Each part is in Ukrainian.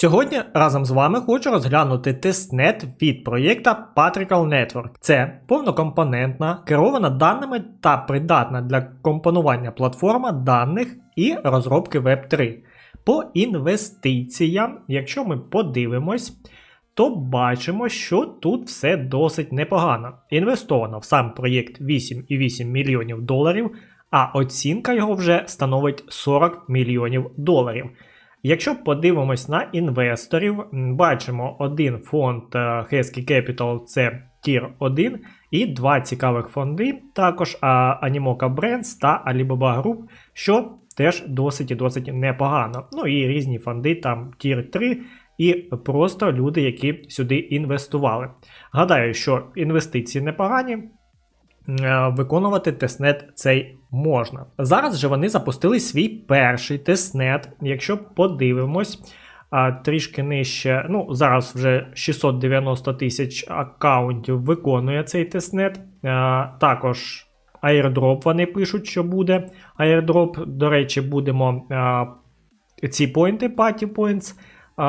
Сьогодні разом з вами хочу розглянути тестнет від проєкта Patrical Network. Це повнокомпонентна, керована даними та придатна для компонування платформа даних і розробки Web3. По інвестиціям, якщо ми подивимось, то бачимо, що тут все досить непогано. Інвестовано в сам проєкт 8,8 мільйонів доларів, а оцінка його вже становить 40 мільйонів доларів. Якщо подивимось на інвесторів, бачимо один фонд е, Hesky Capital це Tier 1 і два цікавих фонди, також Animoca Brands та Alibaba Group, що теж досить і досить непогано. Ну і різні фонди, там Tier 3 і просто люди, які сюди інвестували. Гадаю, що інвестиції непогані. Е, Виконувати тестнет цей можна. Зараз же вони запустили свій перший тестнет. Якщо подивимось, трішки нижче, ну зараз вже 690 тисяч аккаунтів виконує цей тестнет. Також airdrop вони пишуть, що буде. Airdrop, до речі, будемо ці поінти, party points,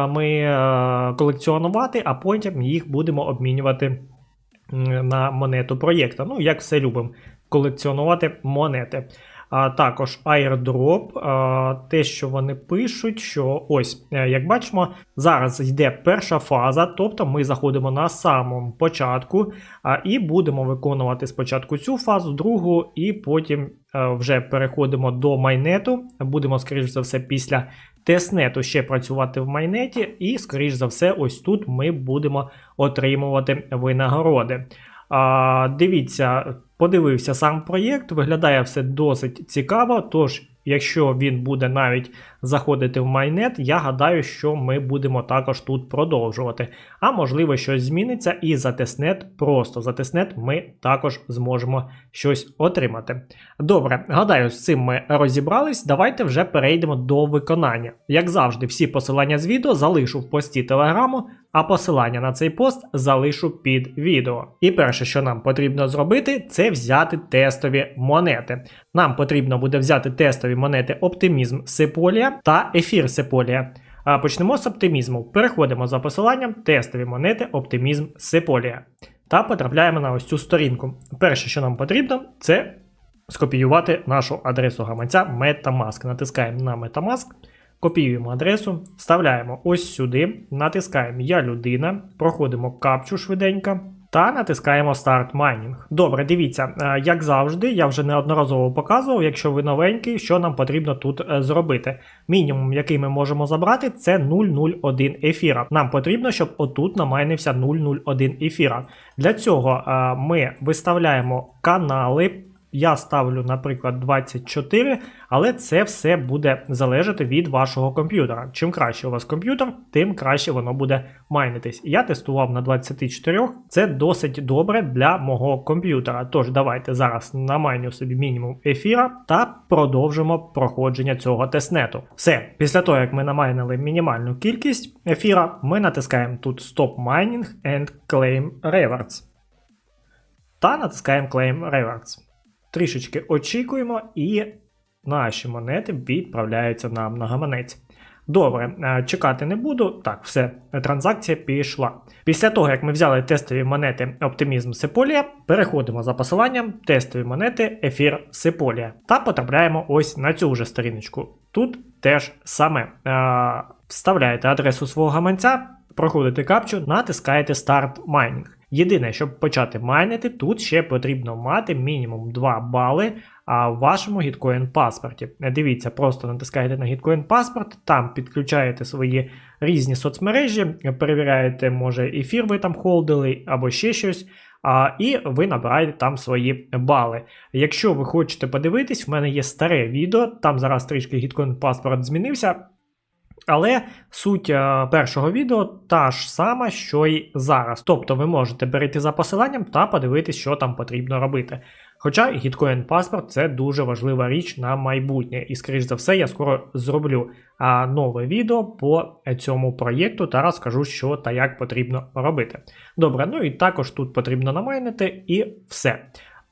ми колекціонувати, а потім їх будемо обмінювати на монету проєкта. Ну, як все любимо, колекціонувати монети. А також airdrop, а, те, що вони пишуть, що ось, е, як бачимо, зараз йде перша фаза, тобто ми заходимо на самому початку а, і будемо виконувати спочатку цю фазу, другу, і потім е, вже переходимо до майнету. Будемо, скоріш за все, після тестнету ще працювати в майнеті, і, скоріш за все, ось тут ми будемо отримувати винагороди. А, дивіться, подивився сам проєкт, виглядає все досить цікаво. Тож, якщо він буде навіть заходити в майнет, я гадаю, що ми будемо також тут продовжувати. А можливо, щось зміниться, і за тестнет, просто за тестнет ми також зможемо щось отримати. Добре, гадаю, з цим ми розібрались. Давайте вже перейдемо до виконання. Як завжди, всі посилання з відео залишу в пості телеграму, а посилання на цей пост залишу під відео. І перше, що нам потрібно зробити, це взяти тестові монети. Нам потрібно буде взяти тестові монети Оптимізм Та Ефір Сеполія. Почнемо з оптимізму. Переходимо за посиланням тестові монети Оптимізм Сеполія. Та потрапляємо на ось цю сторінку. Перше, що нам потрібно, це скопіювати нашу адресу гаманця Metamask. Натискаємо на Metamask, копіюємо адресу, вставляємо ось сюди, натискаємо Я людина, проходимо капчу швиденько. Та натискаємо Start Mining. Добре, дивіться, е, як завжди, я вже неодноразово показував, якщо ви новенький, що нам потрібно тут е, зробити. Мінімум, який ми можемо забрати, це 001 ефіра. Нам потрібно, щоб отут намайнився 001 ефіра. Для цього е, ми виставляємо канали. Я ставлю, наприклад, 24, але це все буде залежати від вашого комп'ютера. Чим краще у вас комп'ютер, тим краще воно буде майнитись. Я тестував на 24, це досить добре для мого комп'ютера. Тож давайте зараз намайню собі мінімум ефіра та продовжимо проходження цього тестнету. Все, після того, як ми намайнили мінімальну кількість ефіра, ми натискаємо тут Stop Mining and Claim Rewards. Та натискаємо Claim Rewards. Трішечки очікуємо, і наші монети відправляються нам на гаманець. Добре, е, чекати не буду. Так, все, транзакція пішла. Після того, як ми взяли тестові монети Optimism Sepolia, переходимо за посиланням тестові монети Ефір Sepolia та потрапляємо ось на цю вже сторіночку. Тут теж саме е, вставляєте адресу свого гаманця, проходите капчу, натискаєте Start Mining. Єдине, щоб почати майнити, тут ще потрібно мати мінімум 2 бали в вашому Gitcoin паспорті. Дивіться, просто натискаєте на Gitcoin паспорт, там підключаєте свої різні соцмережі, перевіряєте, може, ефір ви там холдили або ще щось. А, І ви набираєте там свої бали. Якщо ви хочете подивитись, в мене є старе відео, там зараз трішки Gitcoin паспорт змінився. Але суть першого відео та ж сама, що й зараз. Тобто ви можете перейти за посиланням та подивитись, що там потрібно робити. Хоча Gitcoin паспорт це дуже важлива річ на майбутнє, і, скоріш за все, я скоро зроблю нове відео по цьому проєкту та розкажу, що та як потрібно робити. Добре, ну і також тут потрібно намайнити і все.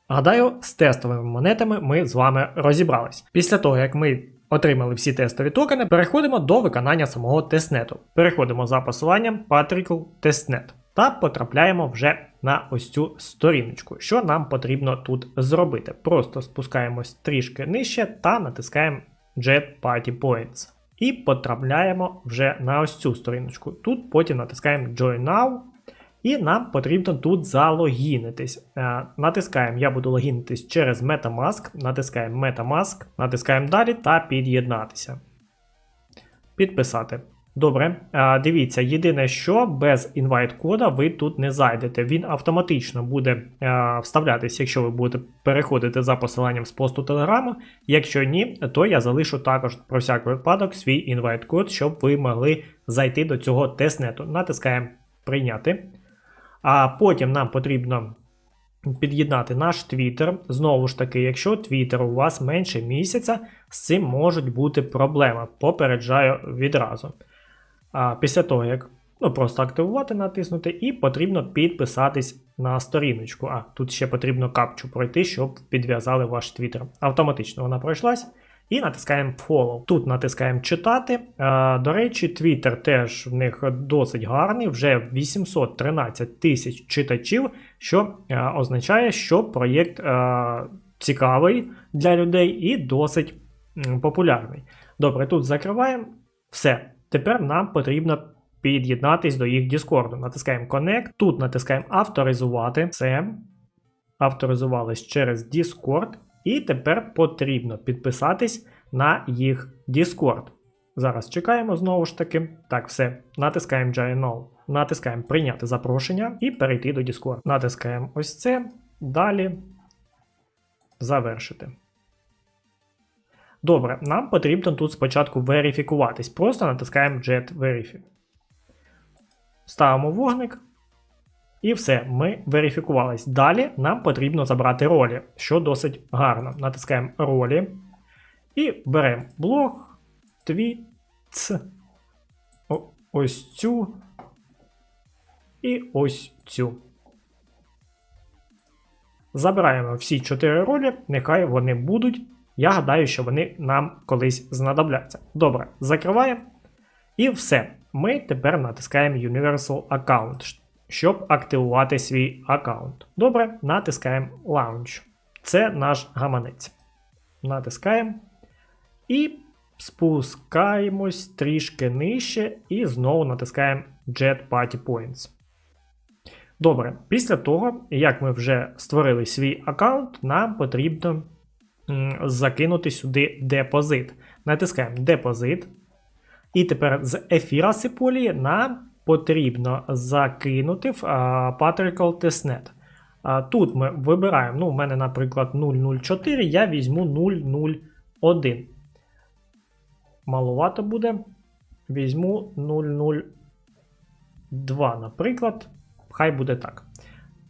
Гадаю, з тестовими монетами ми з вами розібрались. Після того, як ми отримали всі тестові токени, переходимо до виконання самого тестнету. Переходимо за посиланням Patrickle Testnet та потрапляємо вже на ось цю сторіночку. Що нам потрібно тут зробити? Просто спускаємось трішки нижче та натискаємо Jet Party Points. І потрапляємо вже на ось цю сторіночку. Тут потім натискаємо Join Now. І нам потрібно тут залогінитись. Е, натискаємо, я буду логінитись через Metamask, натискаємо Metamask, натискаємо далі та під'єднатися. Підписати. Добре, дивіться, єдине, що без інвайт-кода ви тут не зайдете. Він автоматично буде а, вставлятися, якщо ви будете переходити за посиланням з посту Телеграму. Якщо ні, то я залишу також про всяк випадок свій інвайт-код, щоб ви могли зайти до цього тестнету. Натискаємо прийняти. А потім нам потрібно під'єднати наш Twitter. Знову ж таки, якщо Twitter у вас менше місяця, з цим можуть бути проблеми. Попереджаю відразу. А Після того, як ну, просто активувати, натиснути, і потрібно підписатись на сторіночку. А тут ще потрібно капчу пройти, щоб підв'язали ваш Twitter. Автоматично вона пройшлась. І натискаємо Follow. Тут натискаємо читати. До речі, Twitter теж в них досить гарний, вже 813 тисяч читачів, що означає, що проєкт цікавий для людей і досить популярний. Добре, тут закриваємо. Все. Тепер нам потрібно під'єднатись до їх Discord. Натискаємо Connect. Тут натискаємо авторизувати. Все. Авторизувались через Discord. І тепер потрібно підписатись на їх Discord. Зараз чекаємо знову ж таки. Так, все. Натискаємо Join. Натискаємо прийняти запрошення і перейти до Discord. Натискаємо ось це. Далі завершити. Добре, нам потрібно тут спочатку верифікуватись. Просто натискаємо Jet Verify. Ставимо вогник. І все, ми верифікувались. Далі нам потрібно забрати ролі, що досить гарно. Натискаємо ролі. І беремо блог, твіт, ось цю і ось цю. Забираємо всі чотири ролі, нехай вони будуть. Я гадаю, що вони нам колись знадобляться. Добре, закриваємо. І все. Ми тепер натискаємо Universal Account, щоб активувати свій аккаунт. Добре, натискаємо Launch. Це наш гаманець. Натискаємо. І спускаємось трішки нижче, і знову натискаємо Jet Party Points. Добре, після того, як ми вже створили свій аккаунт, нам потрібно закинути сюди депозит. Натискаємо депозит. І тепер з ефіра Сиполії нам потрібно закинути в Patrical Testnet. Тут ми вибираємо, ну, у мене, наприклад, 004, я візьму 001. Маловато буде. Візьму 002, наприклад. Хай буде так.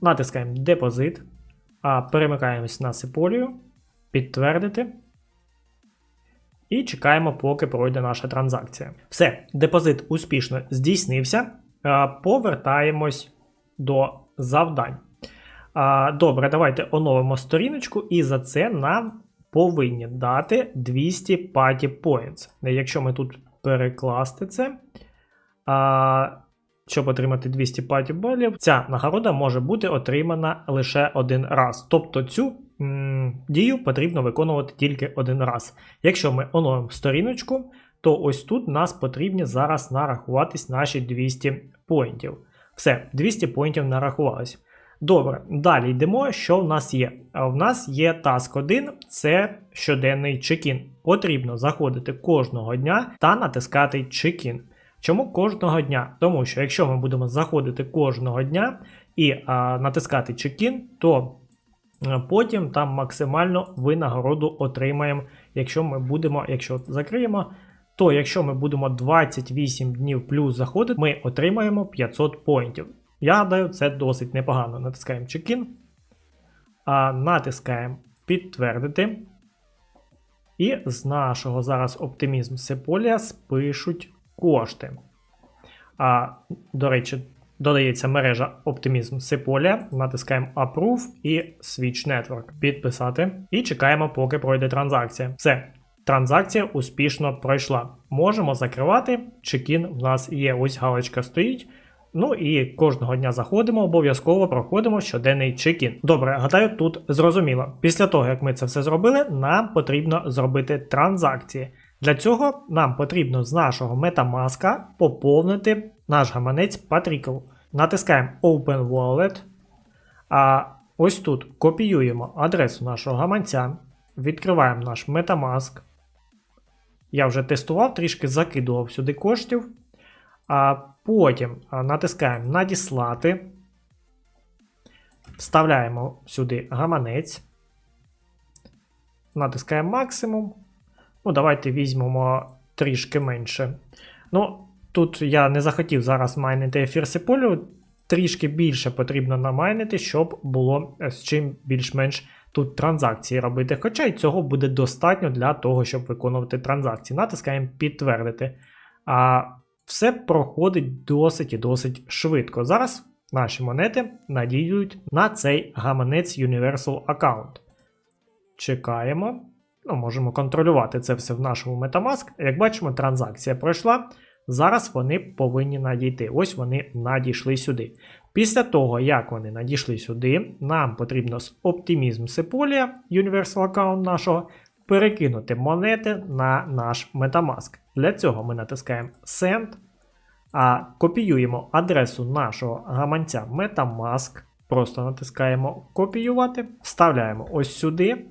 Натискаємо депозит. Перемикаємось на Сиполію підтвердити. І чекаємо, поки пройде наша транзакція. Все, депозит успішно здійснився. Повертаємось до завдань. Добре, давайте оновимо сторіночку, і за це нам повинні дати 200 Party Points. Якщо ми тут перекласти це, щоб отримати 200 Party балів, ця нагорода може бути отримана лише один раз. Тобто цю дію потрібно виконувати тільки один раз. Якщо ми оновимо сторіночку, то ось тут нас потрібні зараз нарахуватись наші 200 поінтів. Все, 200 поінтів нарахувалось. Добре, далі йдемо, що в нас є. В нас є Task 1, це щоденний чекін. Потрібно заходити кожного дня та натискати чекін. Чому кожного дня? Тому що якщо ми будемо заходити кожного дня і а, натискати чекін, то потім там максимально винагороду отримаємо, якщо ми будемо, якщо закриємо, то якщо ми будемо 28 днів плюс заходити, ми отримаємо 500 поінтів. Я гадаю, це досить непогано. Натискаємо чекін, натискаємо підтвердити. І з нашого зараз оптимізм Сеполія спишуть кошти. А, До речі, додається мережа Optimism Сеполія. Натискаємо Approve і Switch Network. Підписати. І чекаємо, поки пройде транзакція. Все. Транзакція успішно пройшла. Можемо закривати. Чекін в нас є. Ось галочка стоїть. Ну і кожного дня заходимо, обов'язково проходимо щоденний чекін. Добре, гадаю, тут зрозуміло. Після того, як ми це все зробили, нам потрібно зробити транзакції. Для цього нам потрібно з нашого Metamask поповнити наш гаманець Patrickle. Натискаємо Open Wallet. А ось тут копіюємо адресу нашого гаманця, відкриваємо наш Metamask. Я вже тестував, трішки закидував сюди коштів. А Потім натискаємо Надіслати. Вставляємо сюди гаманець. Натискаємо максимум. Ну, давайте візьмемо трішки менше. Ну, тут я не захотів зараз майнити ефір Сиполю. Трішки більше потрібно намайнити, щоб було з чим більш-менш тут транзакції робити. Хоча й цього буде достатньо для того, щоб виконувати транзакції. Натискаємо підтвердити. А все проходить досить і досить швидко. Зараз наші монети надіють на цей гаманець Universal Account. Чекаємо. Ну, Можемо контролювати це все в нашому Metamask. Як бачимо, транзакція пройшла. Зараз вони повинні надійти. Ось вони надійшли сюди. Після того, як вони надійшли сюди, нам потрібно з Optimism Sepolia, Universal Account нашого, перекинути монети на наш Metamask. Для цього ми натискаємо Send, а копіюємо адресу нашого гаманця Metamask. Просто натискаємо копіювати, вставляємо ось сюди.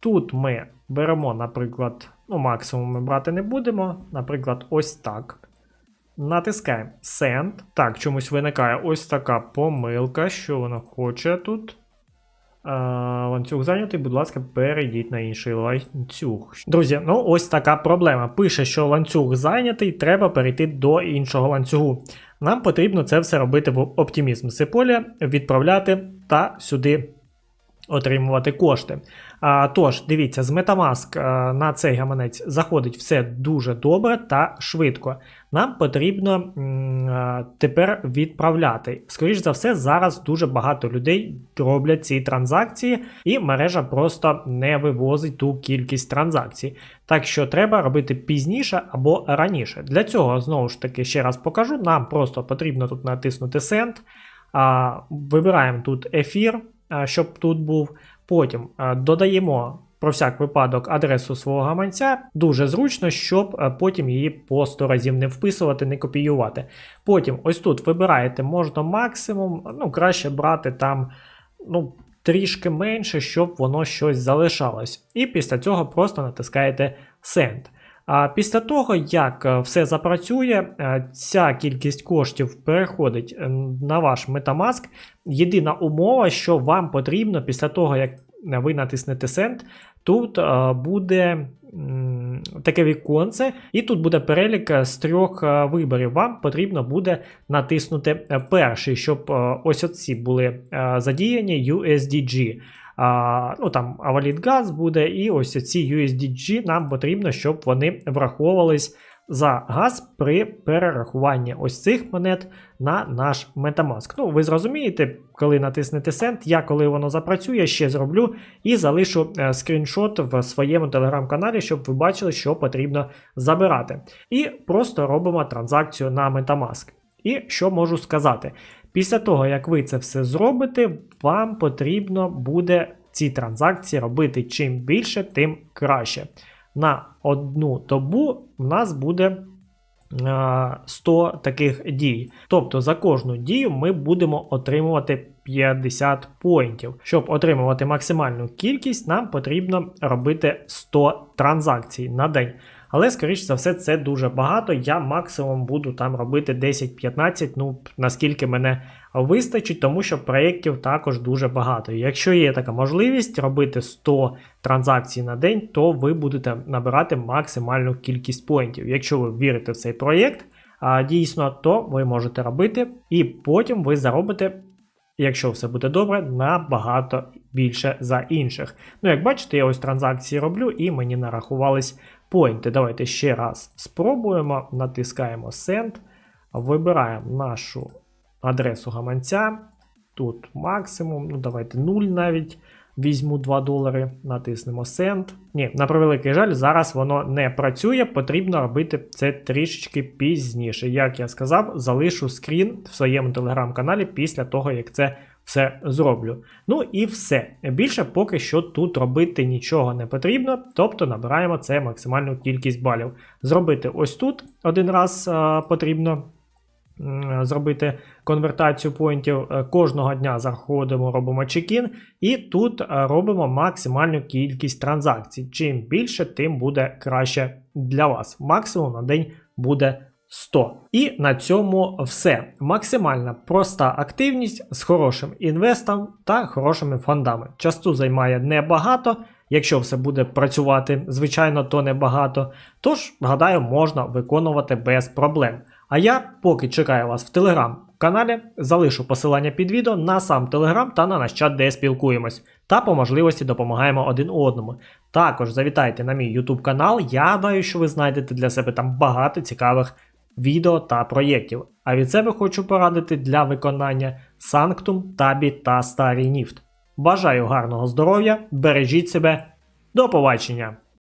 Тут ми беремо, наприклад, ну, максимум ми брати не будемо. Наприклад, ось так. Натискаємо Send. Так, чомусь виникає ось така помилка, що вона хоче тут. Ланцюг зайнятий, будь ласка, перейдіть на інший ланцюг. Друзі, ну ось така проблема. Пише, що ланцюг зайнятий, треба перейти до іншого ланцюгу. Нам потрібно це все робити в Optimism Сиполі, відправляти та сюди отримувати кошти. А, Тож, дивіться, з Metamask а, на цей гаманець заходить все дуже добре та швидко. Нам потрібно а, тепер відправляти. Скоріше за все, зараз дуже багато людей роблять ці транзакції, і мережа просто не вивозить ту кількість транзакцій. Так що треба робити пізніше або раніше. Для цього, знову ж таки, ще раз покажу: нам просто потрібно тут натиснути Send. Вибираємо тут ефір, щоб тут був. Потім додаємо про всяк випадок адресу свого гаманця. Дуже зручно, щоб потім її по 100 разів не вписувати, не копіювати. Потім ось тут вибираєте можна максимум, ну краще брати там ну, трішки менше, щоб воно щось залишалось. І після цього просто натискаєте Send. А після того, як все запрацює, ця кількість коштів переходить на ваш Metamask. Єдина умова, що вам потрібно після того, як ви натиснете Send, тут буде таке віконце, і тут буде перелік з трьох виборів. Вам потрібно буде натиснути перший, щоб ось оці були задіяні USDG а, ну там Аваліт газ буде, і ось ці USDG нам потрібно, щоб вони враховувались за газ при перерахуванні ось цих монет на наш Metamask. Ну, ви зрозумієте, коли натиснете Send, я коли воно запрацює, ще зроблю і залишу е, скріншот в своєму телеграм-каналі, щоб ви бачили, що потрібно забирати. І просто робимо транзакцію на Metamask. І що можу сказати? Після того, як ви це все зробите, вам потрібно буде ці транзакції робити чим більше, тим краще. На одну добу в нас буде е, 100 таких дій. Тобто за кожну дію ми будемо отримувати 50 поінтів. Щоб отримувати максимальну кількість, нам потрібно робити 100 транзакцій на день. Але, скоріш за все, це дуже багато. Я максимум буду там робити 10-15, ну наскільки мене вистачить, тому що проєктів також дуже багато. Якщо є така можливість робити 100 транзакцій на день, то ви будете набирати максимальну кількість поінтів. Якщо ви вірите в цей проєкт, дійсно, то ви можете робити, і потім ви заробите. Якщо все буде добре, набагато більше за інших. Ну, як бачите, я ось транзакції роблю і мені нарахувались поінти. Давайте ще раз спробуємо. Натискаємо Send, вибираємо нашу адресу гаманця. Тут максимум, ну давайте 0 навіть. Візьму 2 долари, натиснемо Send. Ні, на превеликий жаль, зараз воно не працює, потрібно робити це трішечки пізніше. Як я сказав, залишу скрін в своєму телеграм-каналі після того, як це все зроблю. Ну і все. Більше поки що тут робити нічого не потрібно, тобто набираємо це максимальну кількість балів. Зробити ось тут один раз а, потрібно зробити конвертацію поінтів. Е, Кожного дня заходимо, робимо чекін, і тут е, робимо максимальну кількість транзакцій. Чим більше, тим буде краще для вас. Максимум на день буде 100. І на цьому все. Максимальна проста активність з хорошим інвестом та хорошими фондами. Часу займає небагато. Якщо все буде працювати, звичайно, то небагато. Тож, гадаю, можна виконувати без проблем. А я поки чекаю вас в телеграм-каналі, залишу посилання під відео на сам телеграм та на наш чат, де спілкуємось, та по можливості допомагаємо один одному. Також завітайте на мій YouTube канал. Я гадаю, що ви знайдете для себе там багато цікавих відео та проєктів. А від себе хочу порадити для виконання Sanctum, Табі та Старий Ніфт. Бажаю гарного здоров'я, бережіть себе, до побачення!